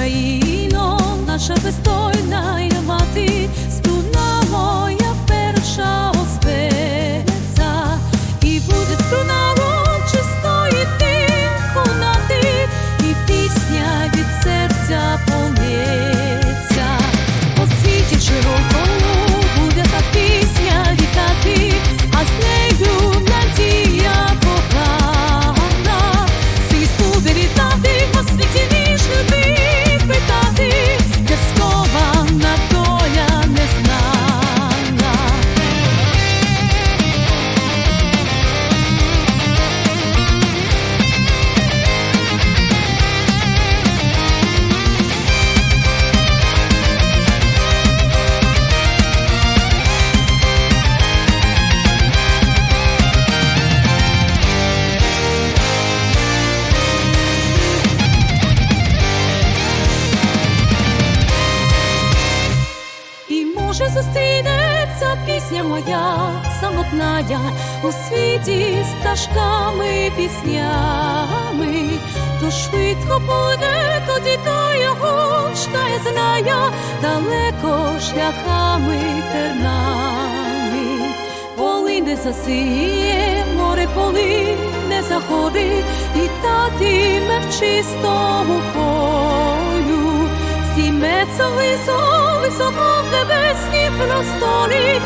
Україно, наша достойна І зустрінеться пісня моя самотная у світі стажками піснями, то швидко буде тоді та його та я знає далеко шляхами тернами, поли не засіє, море поли не заходить, і татиме в чистому полю. Зійметься високо, високо в небесні може спіткати